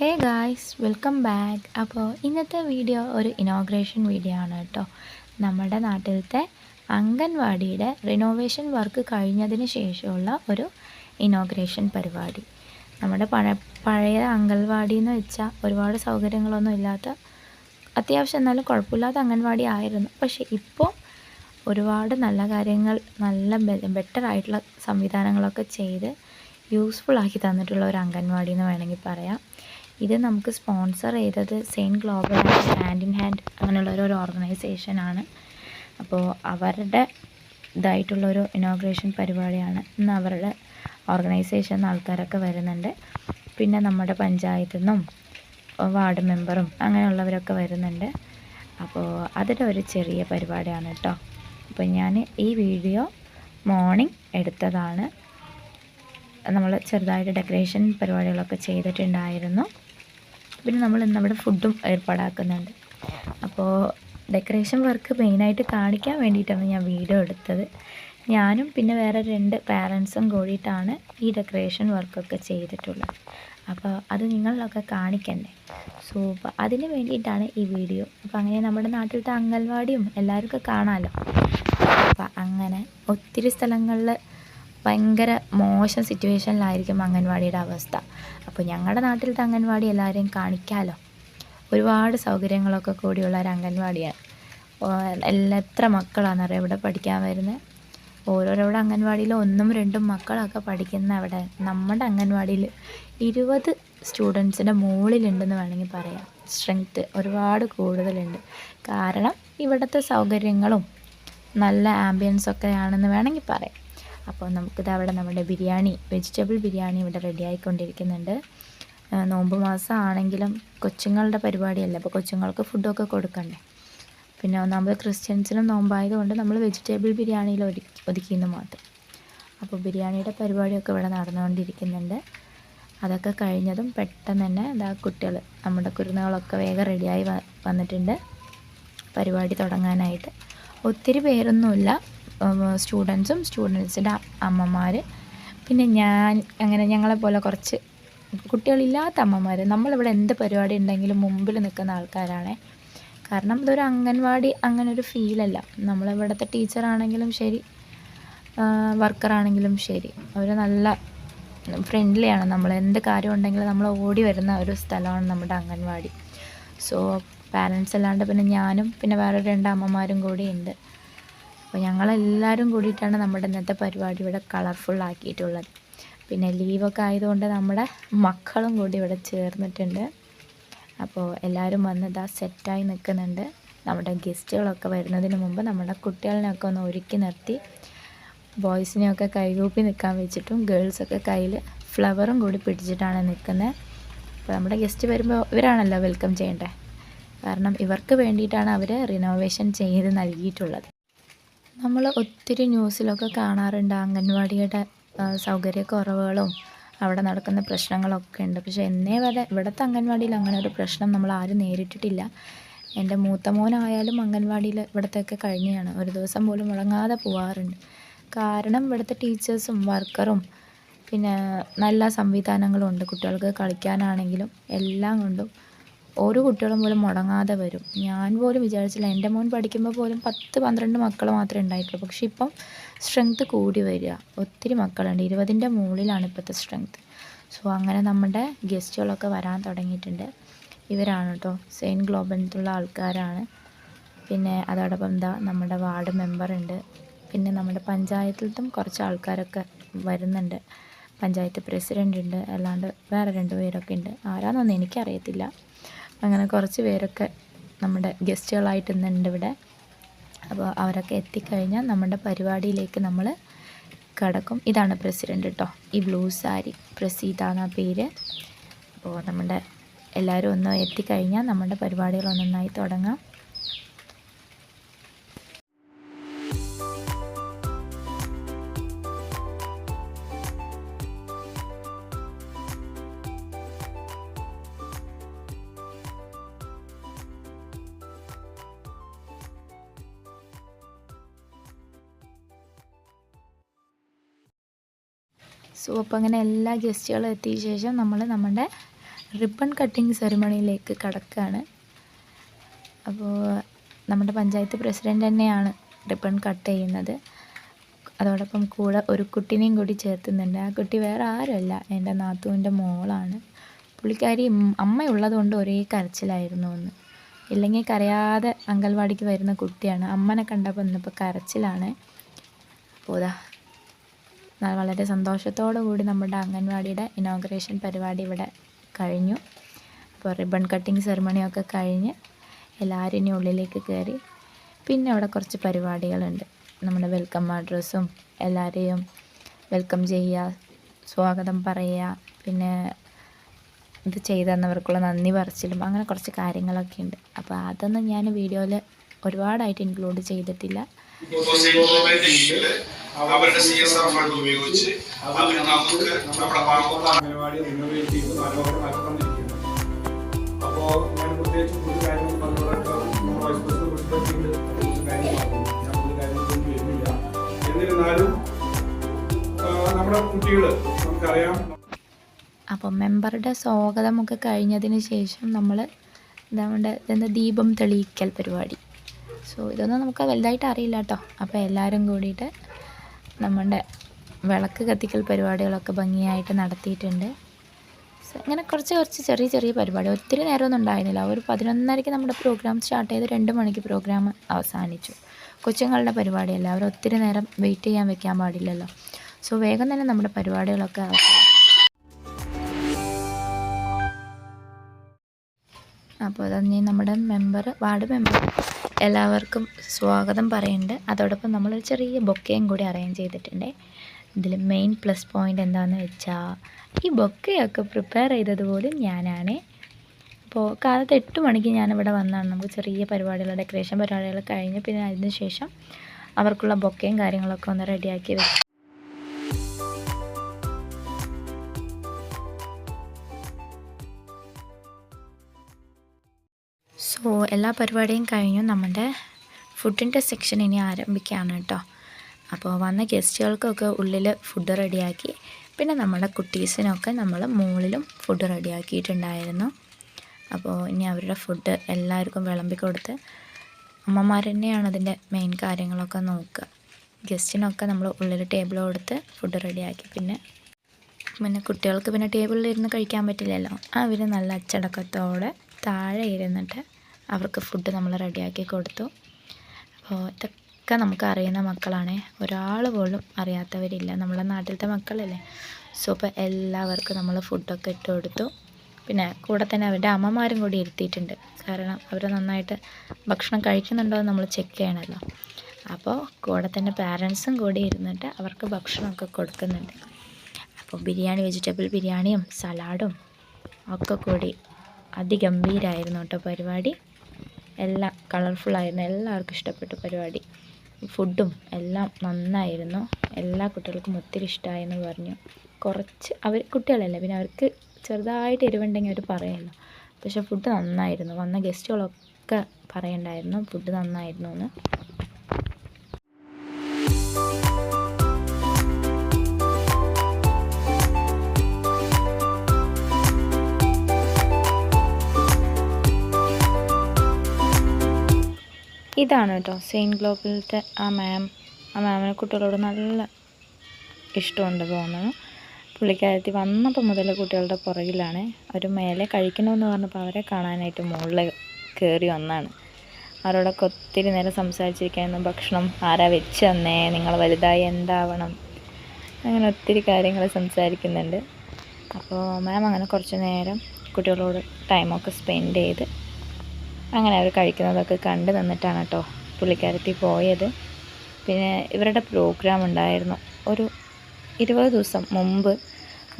Hey guys welcome back അപ്പോൾ ഇന്നത്തെ video ഒരു ഇനോഗ്രേഷൻ വീഡിയോ ആണ് കേട്ടോ. നമ്മുടെ നാട്ടിലത്തെ അംഗൻവാടിയുടെ റിനോവേഷൻ വർക്ക് കഴിഞ്ഞതിന് ശേഷമുള്ള ഒരു ഇനോഗ്രേഷൻ പരിപാടി. നമ്മുടെ പഴ പഴയ അംഗൻവാടി എന്ന് വെച്ചാൽ ഒരുപാട് സൗകര്യങ്ങളൊന്നും ഇല്ലാത്ത അത്യാവശ്യം എന്നാലും കുഴപ്പമില്ലാത്ത അംഗൻവാടി ആയിരുന്നു. പക്ഷേ ഇപ്പോൾ ഒരുപാട് നല്ല കാര്യങ്ങൾ നല്ല ബെറ്റർ ആയിട്ടുള്ള സംവിധാനങ്ങളൊക്കെ ചെയ്ത് യൂസ്ഫുൾ ആക്കി തന്നിട്ടുള്ള ഒരു അംഗൻവാടി എന്ന് വേണമെങ്കിൽ പറയാം. ഇത് നമുക്ക് സ്പോൺസർ ചെയ്തത് saint global hand in hand അങ്ങനെയുള്ള ഒരു ഓർഗനൈസേഷനാണ് അപ്പോൾ അവരുടെ ഇതായിട്ടുള്ളൊരു ഇനോഗ്രേഷൻ പരിപാടിയാണ് ഇന്ന് അവരുടെ ഓർഗനൈസേഷൻ ആൾക്കാരൊക്കെ വരുന്നുണ്ട്. പിന്നെ നമ്മുടെ പഞ്ചായത്തു നിന്നും വാർഡ് മെമ്പറും അങ്ങനെയുള്ളവരൊക്കെ വരുന്നുണ്ട്. അപ്പോൾ അതിന്റെ ഒരു ചെറിയ പരിപാടിയാണ് കേട്ടോ. അപ്പോൾ ഞാൻ ഈ വീഡിയോ മോർണിംഗ് എടുത്തതാണ്. നമ്മൾ ചെറുതായിട്ട് ഡെക്കറേഷൻ പരിപാടികളൊക്കെ ചെയ്തിട്ടുണ്ടായിരുന്നു. പിന്നെ നമ്മൾ നമ്മുടെ ഫുഡും ഏർപ്പാടാക്കുന്നുണ്ട്. അപ്പോൾ ഡെക്കറേഷൻ വർക്ക് മെയിനായിട്ട് കാണിക്കാൻ വേണ്ടിയിട്ടാണ് ഞാൻ വീഡിയോ എടുത്തത്. ഞാനും പിന്നെ വേറെ രണ്ട് പാരൻസും കൂടിയിട്ടാണ് ഈ ഡെക്കറേഷൻ വർക്കൊക്കെ ചെയ്തിട്ടുള്ളത്. അപ്പോൾ അത് നിങ്ങളിലൊക്കെ കാണിക്കണ്ടേ? സോ അതിന് വേണ്ടിയിട്ടാണ് ഈ വീഡിയോ. അപ്പോൾ അങ്ങനെ നമ്മുടെ നാട്ടിലത്തെ അംഗൻവാടിയും എല്ലാവർക്കും കാണാമല്ലോ അപ്പോൾ അങ്ങനെ ഒത്തിരി സ്ഥലങ്ങളിൽ ഭയങ്കര മോശം സിറ്റുവേഷനിലായിരിക്കും അംഗൻവാടിയുടെ അവസ്ഥ. അപ്പോൾ ഞങ്ങളുടെ നാട്ടിലത്തെ അംഗൻവാടി എല്ലാവരെയും കാണിക്കാമല്ലോ ഒരുപാട് സൗകര്യങ്ങളൊക്കെ കൂടിയുള്ള ഒരു അംഗൻവാടിയാണ്. എല്ലാ എത്ര മക്കളാണെന്നറിയാം ഇവിടെ പഠിക്കാൻ വരുന്നത് ഓരോരോടെ അംഗൻവാടിയിൽ ഒന്നും രണ്ടും മക്കളൊക്കെ പഠിക്കുന്ന അവിടെ നമ്മുടെ അംഗൻവാടിയിൽ ഇരുപത് സ്റ്റുഡൻസിന്റെ മുകളിലുണ്ടെന്ന് വേണമെങ്കിൽ പറയാം. സ്ട്രെങ്ത്ത് ഒരുപാട് കൂടുതലുണ്ട്. കാരണം ഇവിടുത്തെ സൗകര്യങ്ങളും നല്ല ആംബിയൻസൊക്കെ ആണെന്ന് വേണമെങ്കിൽ പറയാം. അപ്പോൾ നമുക്കിത് അവിടെ നമ്മുടെ ബിരിയാണി വെജിറ്റബിൾ ബിരിയാണി ഇവിടെ റെഡി ആയിക്കൊണ്ടിരിക്കുന്നുണ്ട്. നോമ്പ് മാസം ആണെങ്കിലും കൊച്ചുങ്ങളുടെ പരിപാടിയല്ല അപ്പോൾ കൊച്ചുങ്ങൾക്ക് ഫുഡൊക്കെ കൊടുക്കണ്ടേ? പിന്നെ ഒന്നാമത് ക്രിസ്ത്യൻസിനും നോമ്പായതുകൊണ്ട് നമ്മൾ വെജിറ്റബിൾ ബിരിയാണിയിൽ ഒതുക്കി ഒതുക്കിയെന്ന് മാത്രം. അപ്പോൾ ബിരിയാണിയുടെ പരിപാടിയൊക്കെ ഇവിടെ നടന്നുകൊണ്ടിരിക്കുന്നുണ്ട്. അതൊക്കെ കഴിഞ്ഞതും പെട്ടെന്ന് തന്നെ ഇതാ കുട്ടികൾ നമ്മുടെ കുരുന്നുകളൊക്കെ വേഗം റെഡിയായി വന്നിട്ടുണ്ട്. പരിപാടി തുടങ്ങാനായിട്ട്. ഒത്തിരി പേരൊന്നുമില്ല. സ്റ്റുഡൻസും സ്റ്റുഡൻസിന്റെ അമ്മമാർ പിന്നെ ഞാൻ അങ്ങനെ ഞങ്ങളെ പോലെ കുറച്ച് കുട്ടികളില്ലാത്ത അമ്മമാർ നമ്മളിവിടെ എന്ത് പരിപാടി ഉണ്ടെങ്കിലും മുമ്പിൽ നിൽക്കുന്ന ആൾക്കാരാണേ. കാരണം ഇതൊരു അംഗൻവാടി അങ്ങനെ ഒരു ഫീലല്ല. നമ്മളിവിടുത്തെ ടീച്ചറാണെങ്കിലും ശരി വർക്കറാണെങ്കിലും ശരി. അവർ നല്ല ഫ്രണ്ട്ലിയാണ് നമ്മൾ എന്ത് കാര്യം ഉണ്ടെങ്കിലും നമ്മൾ ഓടി വരുന്ന ഒരു സ്ഥലമാണ് നമ്മുടെ അംഗൻവാടി. സോ പാരൻസ് അല്ലാണ്ട് പിന്നെ ഞാനും പിന്നെ വേറെ രണ്ട് അമ്മമാരും കൂടി ഉണ്ട്. അപ്പോൾ ഞങ്ങളെല്ലാവരും കൂടിയിട്ടാണ് നമ്മുടെ ഇന്നത്തെ പരിപാടി ഇവിടെ കളർഫുൾ ആക്കിയിട്ടുള്ളത്. പിന്നെ ലീവൊക്കെ ആയതുകൊണ്ട് നമ്മുടെ മക്കളും കൂടി ഇവിടെ ചേർന്നിട്ടുണ്ട്. അപ്പോൾ എല്ലാവരും വന്ന് ഇതാ സെറ്റായി നിൽക്കുന്നുണ്ട് നമ്മുടെ ഗസ്റ്റുകളൊക്കെ വരുന്നതിന് മുമ്പ് നമ്മുടെ കുട്ടികളിനെയൊക്കെ ഒന്ന് ഒരുക്കി നിർത്തി. ബോയ്സിനെയൊക്കെ കൈകൂപ്പി നിൽക്കാൻ വെച്ചിട്ടും ഗേൾസൊക്കെ കയ്യിൽ ഫ്ലവറും കൂടി പിടിച്ചിട്ടാണ് നിൽക്കുന്നത് അപ്പോൾ നമ്മുടെ ഗസ്റ്റ് വരുമ്പോൾ ഇവരാണല്ലോ വെൽക്കം ചെയ്യേണ്ടത് കാരണം ഇവർക്ക് വേണ്ടിയിട്ടാണ് അവർ റിനോവേഷൻ ചെയ്ത് നൽകിയിട്ടുള്ളത്. നമ്മൾ ഒത്തിരി ന്യൂസിലൊക്കെ കാണാറുണ്ട് അംഗൻവാടിയുടെ സൗകര്യക്കുറവുകളും അവിടെ നടക്കുന്ന പ്രശ്നങ്ങളൊക്കെ ഉണ്ട്. പക്ഷേ എന്നേ വരെ ഇവിടുത്തെ അംഗൻവാടിയിൽ അങ്ങനെ ഒരു പ്രശ്നം നമ്മൾ ആരും നേരിട്ടിട്ടില്ല. എന്റെ മൂത്ത മോനായാലും അംഗൻവാടിയിൽ ഇവിടത്തെയൊക്കെ കഴിഞ്ഞാണ്. ഒരു ദിവസം പോലും മുടങ്ങാതെ പോവാറുണ്ട്. കാരണം ഇവിടുത്തെ ടീച്ചേഴ്സും വർക്കറും പിന്നെ നല്ല സംവിധാനങ്ങളും ഉണ്ട് കുട്ടികൾക്ക് കളിക്കാനാണെങ്കിലും എല്ലാം കൊണ്ടും ഒരു കുട്ടികളും പോലും മുടങ്ങാതെ വരും. ഞാൻ പോലും വിചാരിച്ചില്ല. എന്റെ മോൻ പഠിക്കുമ്പോൾ പോലും പത്ത് പന്ത്രണ്ട് മക്കൾ മാത്രമേ ഉണ്ടായിട്ടുള്ളൂ. പക്ഷെ ഇപ്പം സ്ട്രെങ്ത്ത് കൂടി വരിക. ഒത്തിരി മക്കളുണ്ട്. ഇരുപതിന്റെ മുകളിലാണ് ഇപ്പോഴത്തെ സ്ട്രെങ്ത്ത് സോ അങ്ങനെ നമ്മുടെ ഗസ്റ്റുകളൊക്കെ വരാൻ തുടങ്ങിയിട്ടുണ്ട്. ഇവരാണ് കേട്ടോ. സെയിന്റ് ഗ്ലോബലിലുള്ള ആൾക്കാരാണ്. പിന്നെ അതോടൊപ്പം എന്താ നമ്മുടെ വാർഡ് മെമ്പറുണ്ട് പിന്നെ നമ്മുടെ പഞ്ചായത്തിലത്തും കുറച്ച് ആൾക്കാരൊക്കെ വരുന്നുണ്ട്. പഞ്ചായത്ത് പ്രസിഡന്റ് ഉണ്ട്. അല്ലാണ്ട് വേറെ രണ്ട് പേരൊക്കെ ഉണ്ട്. ആരാന്നൊന്നും എനിക്കറിയത്തില്ല. അങ്ങനെ കുറച്ച് പേരൊക്കെ നമ്മുടെ ഗസ്റ്റുകളായിട്ട് ഇന്നുണ്ട് ഇവിടെ. അപ്പോൾ അവരൊക്കെ എത്തിക്കഴിഞ്ഞാൽ നമ്മുടെ പരിപാടിയിലേക്ക് നമ്മൾ കടക്കും. ഇതാണ് പ്രസിഡന്റ് കേട്ടോ ഈ ബ്ലൂ സാരി. പ്രസീതാണ് ആ പേര്. അപ്പോൾ നമ്മുടെ എല്ലാവരും ഒന്ന് എത്തിക്കഴിഞ്ഞാൽ നമ്മുടെ പരിപാടികൾ തുടങ്ങാം. സോ അപ്പോൾ അങ്ങനെ എല്ലാ ഗസ്റ്റുകളും എത്തിയ ശേഷം നമ്മൾ നമ്മുടെ റിബൺ കട്ടിങ് സെറിമണിയിലേക്ക് കടക്കുകയാണ് അപ്പോൾ നമ്മുടെ പഞ്ചായത്ത് പ്രസിഡന്റ് തന്നെയാണ് റിബൺ കട്ട് ചെയ്യുന്നത്. അതോടൊപ്പം കൂടെ ഒരു കുട്ടിനെയും കൂടി ചേർത്തുന്നുണ്ട്. ആ കുട്ടി വേറെ ആരുമല്ല. എന്റെ നാത്തുവിന്റെ മോളാണ്. പുള്ളിക്കാരി അമ്മയുള്ളതുകൊണ്ട് ഒരേ കരച്ചിലായിരുന്നു ഒന്ന് ഇല്ലെങ്കിൽ കരയാതെ അങ്കൽവാടിക്ക് വരുന്ന കുട്ടിയാണ്. അമ്മനെ കണ്ടപ്പോൾ ഇന്നിപ്പോൾ കരച്ചിലാണ്. ഇതാ വളരെ സന്തോഷത്തോടു കൂടി നമ്മുടെ അംഗൻവാടിയുടെ ഇനോഗ്രേഷൻ പരിപാടി ഇവിടെ കഴിഞ്ഞു. അപ്പോൾ റിബൺ കട്ടിങ് സെറിമണിയൊക്കെ കഴിഞ്ഞ് എല്ലാവരും ഇനി ഉള്ളിലേക്ക് കയറി. പിന്നെ അവിടെ കുറച്ച് പരിപാടികളുണ്ട്. നമ്മുടെ വെൽക്കം അഡ്രസ്സും എല്ലാവരെയും വെൽക്കം ചെയ്യുക സ്വാഗതം പറയുക പിന്നെ ഇത് ചെയ്തു തന്നവർക്കുള്ള നന്ദി പറച്ചിലും അങ്ങനെ കുറച്ച് കാര്യങ്ങളൊക്കെ ഉണ്ട് അപ്പോൾ അതൊന്നും ഞാൻ വീഡിയോയിൽ ഒരുപാടായിട്ട് ഇൻക്ലൂഡ് ചെയ്തിട്ടില്ല. അവരുടെ സി എസ് ആർ ഫണ്ട് ഉപയോഗിച്ച് അവർ നമുക്ക് നമ്മുടെ പാവപ്പെട്ട അംഗനവാടി റിനോവേറ്റ് ചെയ്ത് മനോഹരമാക്കിക്കൊണ്ടിരിക്കുന്നു അപ്പോൾ ഞാൻ പ്രത്യേകിച്ച് കൂടുതൽ കാര്യങ്ങൾ പറഞ്ഞുകൊണ്ടൊക്കെ നമ്മുടെ വൈസ് പ്രസിഡന്റ് പ്രസിഡന്റ് കുറച്ച് കാര്യങ്ങൾ പറഞ്ഞു ഞാൻ കൂടുതൽ കാര്യങ്ങളൊന്നും വരുന്നില്ല എന്നിരുന്നാലും ആ, നമ്മുടെ കുട്ടികൾ നമുക്കറിയാം. അപ്പോൾ മെമ്പറുടെ സ്വാഗതമൊക്കെ കഴിഞ്ഞതിന് ശേഷം നമ്മൾ നമ്മുടെ ദീപം തെളിയിക്കൽ പരിപാടി. സോ ഇതൊന്നും നമുക്ക് വലുതായിട്ട് അറിയില്ല കേട്ടോ അപ്പോൾ എല്ലാവരും കൂടിയിട്ട് നമ്മുടെ വിളക്ക് കത്തിക്കൽ പരിപാടികളൊക്കെ ഭംഗിയായിട്ട് നടത്തിയിട്ടുണ്ട്. ഇങ്ങനെ കുറച്ച് കുറച്ച് ചെറിയ ചെറിയ പരിപാടി. ഒത്തിരി നേരമൊന്നും ഉണ്ടായിരുന്നില്ല. ഒരു പതിനൊന്നരയ്ക്ക് നമ്മുടെ പ്രോഗ്രാം സ്റ്റാർട്ട് ചെയ്ത് രണ്ട് മണിക്ക് പ്രോഗ്രാം അവസാനിച്ചു. കൊച്ചുങ്ങളുടെ പരിപാടിയല്ല അവർ ഒത്തിരി നേരം വെയിറ്റ് ചെയ്യാൻ വെക്കാൻ പാടില്ലല്ലോ. സോ വേഗം തന്നെ നമ്മുടെ പരിപാടികളൊക്കെ അപ്പോൾ അതന്നെ നമ്മുടെ മെമ്പർ വാർഡ് മെമ്പർ എല്ലാവർക്കും സ്വാഗതം പറയുന്നുണ്ട്. അതോടൊപ്പം നമ്മൾ ചെറിയ ബൊക്കയും കൂടി അറേഞ്ച് ചെയ്തിട്ടുണ്ട്. ഇതിൽ മെയിൻ പ്ലസ് പോയിന്റ് എന്താണെന്ന് വെച്ചാൽ ഈ ബൊക്കയൊക്കെ പ്രിപ്പയർ ചെയ്തത് പോലും ഞാനാണ്. അപ്പോൾ കാലത്ത് എട്ട് മണിക്ക് ഞാനിവിടെ വന്നാണ്. നമുക്ക് ചെറിയ പരിപാടികൾ ഡെക്കറേഷൻ പരിപാടികൾ കഴിഞ്ഞ് പിന്നെ അതിന് ശേഷം അവർക്കുള്ള ബൊക്കയും കാര്യങ്ങളൊക്കെ ഒന്ന് റെഡിയാക്കി വെച്ചു എല്ലാ പരിപാടിയും കഴിഞ്ഞു. നമ്മുടെ ഫുഡിന്റെ സെക്ഷൻ ഇനി ആരംഭിക്കുകയാണ് കേട്ടോ. അപ്പോൾ വന്ന ഗസ്റ്റുകൾക്കൊക്കെ ഉള്ളിൽ ഫുഡ് റെഡിയാക്കി പിന്നെ നമ്മുടെ കുട്ടീസിനൊക്കെ നമ്മൾ മുകളിലും ഫുഡ് റെഡിയാക്കിയിട്ടുണ്ടായിരുന്നു അപ്പോൾ ഇനി അവരുടെ ഫുഡ് എല്ലാവർക്കും വിളമ്പി കൊടുത്ത് അമ്മമാർ തന്നെയാണ് അതിന്റെ മെയിൻ കാര്യങ്ങളൊക്കെ നോക്കുക. ഗസ്റ്റിനൊക്കെ നമ്മൾ ഉള്ളിൽ ടേബിൾ കൊടുത്ത് ഫുഡ് റെഡിയാക്കി പിന്നെ പിന്നെ കുട്ടികൾക്ക് പിന്നെ ടേബിളിൽ ഇരുന്ന് കഴിക്കാൻ പറ്റില്ലല്ലോ. അവർ നല്ല അച്ചടക്കത്തോടെ താഴെ ഇരുന്നിട്ട് അവർക്ക് ഫുഡ് നമ്മൾ റെഡിയാക്കി കൊടുത്തു. അപ്പോൾ ഇതൊക്കെ നമുക്ക് അറിയുന്ന മക്കളാണ്. ഒരാൾ പോലും അറിയാത്തവരില്ല. നമ്മളെ നാട്ടിലത്തെ മക്കളല്ലേ? സോ അപ്പോൾ എല്ലാവർക്കും നമ്മൾ ഫുഡൊക്കെ ഇട്ട് കൊടുത്തു. പിന്നെ കൂടെ തന്നെ അവരുടെ അമ്മമാരും കൂടി ഇരുത്തിയിട്ടുണ്ട്. കാരണം അവർ നന്നായിട്ട് ഭക്ഷണം കഴിക്കുന്നുണ്ടോ എന്ന് നമ്മൾ ചെക്ക് ചെയ്യണമല്ലോ അപ്പോൾ കൂടെ തന്നെ പാരൻസും കൂടി ഇരുന്നിട്ട് അവർക്ക് ഭക്ഷണമൊക്കെ കൊടുക്കുന്നുണ്ട്. അപ്പോൾ ബിരിയാണി വെജിറ്റബിൾ ബിരിയാണിയും സലാഡും ഒക്കെ കൂടി അതിഗംഭീരമായിരുന്നു കേട്ടോ പരിപാടി. എല്ലാം കളർഫുള്ളായിരുന്നു എല്ലാവർക്കും ഇഷ്ടപ്പെട്ടു പരിപാടി. ഫുഡും എല്ലാം നന്നായിരുന്നു. എല്ലാ കുട്ടികൾക്കും ഒത്തിരി ഇഷ്ടമായെന്ന് പറഞ്ഞു. കുറച്ച് അവർ കുട്ടികളല്ലേ പിന്നെ അവർക്ക് ചെറുതായിട്ട് എരിവുണ്ടെങ്കിൽ അവർ പറയുമല്ലോ പക്ഷേ ഫുഡ് നന്നായിരുന്നു. വന്ന ഗസ്റ്റുകളൊക്കെ പറയണ്ടായിരുന്നു. ഫുഡ് നന്നായിരുന്നു എന്ന്. ഇതാണ് കേട്ടോ. സെയിൻ ഗ്ലോബിലത്തെ ആ മാം. ആ മാമിനെ കുട്ടികളോട് നല്ല ഇഷ്ടമുണ്ട് തോന്നുന്നു. പുള്ളിക്കാരത്തി വന്നപ്പോൾ മുതൽ കുട്ടികളുടെ പുറകിലാണ്. അവർ മേലെ കഴിക്കണമെന്ന് പറഞ്ഞപ്പോൾ അവരെ കാണാനായിട്ട് മുകളിൽ കയറി വന്നാണ്. അവരോടൊക്കെ ഒത്തിരി നേരം സംസാരിച്ചിരിക്കായിരുന്നു. ഭക്ഷണം ആരാ വെച്ച് തന്നേ? നിങ്ങൾ വലുതായി എന്താവണം? അങ്ങനെ ഒത്തിരി കാര്യങ്ങൾ സംസാരിക്കുന്നുണ്ട്. അപ്പോൾ മാം അങ്ങനെ കുറച്ച് നേരം കുട്ടികളോട് ടൈമൊക്കെ സ്പെൻഡ് ചെയ്ത് അങ്ങനെ അവർ കഴിക്കുന്നതൊക്കെ കണ്ട് നിന്നിട്ടാണ് കേട്ടോ പുള്ളിക്കാരത്തി പോയത്. പിന്നെ ഇവരുടെ പ്രോഗ്രാം ഉണ്ടായിരുന്നു. ഒരു ഇരുപത് ദിവസം മുമ്പ്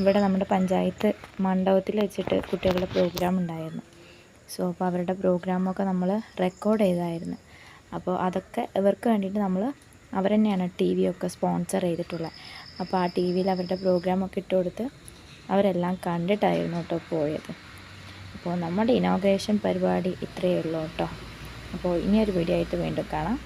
ഇവിടെ നമ്മുടെ പഞ്ചായത്ത് മണ്ഡപത്തിൽ വെച്ചിട്ട് കുട്ടികളുടെ പ്രോഗ്രാം ഉണ്ടായിരുന്നു. സോ അപ്പോൾ അവരുടെ പ്രോഗ്രാമൊക്കെ നമ്മൾ റെക്കോർഡ് ചെയ്തായിരുന്നു. അപ്പോൾ അതൊക്കെ ഇവർക്ക് വേണ്ടിയിട്ട് നമ്മൾ അവർ തന്നെയാണ് ടി വി ഒക്കെ സ്പോൺസർ ചെയ്തിട്ടുള്ളത്. അപ്പോൾ ആ ടി വിയിൽ അവരുടെ പ്രോഗ്രാമൊക്കെ ഇട്ട് കൊടുത്ത് അവരെല്ലാം കണ്ടിട്ടായിരുന്നു കേട്ടോ പോയത്. അപ്പോൾ നമ്മുടെ ഇനോഗ്രേഷൻ പരിപാടി ഇത്രയേ ഉള്ളൂ കേട്ടോ. അപ്പോൾ ഇനിയൊരു വീഡിയോ ആയിട്ട് വീണ്ടും കാണാം.